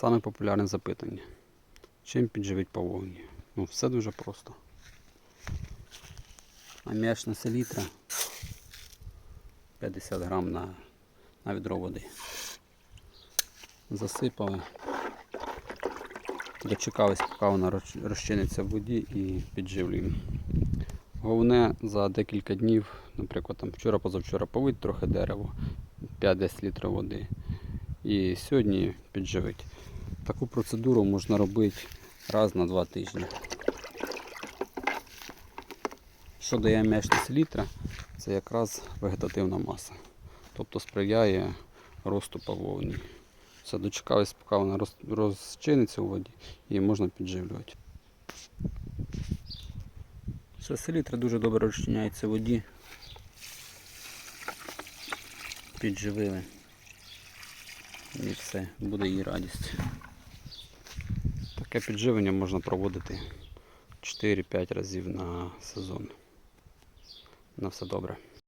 Саме популярне запитання. Чим підживить павовні? Ну, все дуже просто. Аміачна селітра 50 грам на, на відро води. Засипали. Дочекались, поки вона розчиниться в воді і підживлюємо. Головне за декілька днів, наприклад, там вчора позавчора повить трохи дерево, 5-10 літрів води. І сьогодні підживить. Таку процедуру можна робити раз на два тижні. Що дає м'ячна селітра, це якраз вегетативна маса. Тобто сприяє росту павловні. Все, дочекались, поки вона розчиниться у воді і можна підживлювати. Все, селітра дуже добре розчиняється в воді. Підживили. І все, буде її радість. Таке підживлення можна проводити 4-5 разів на сезон. На все добре.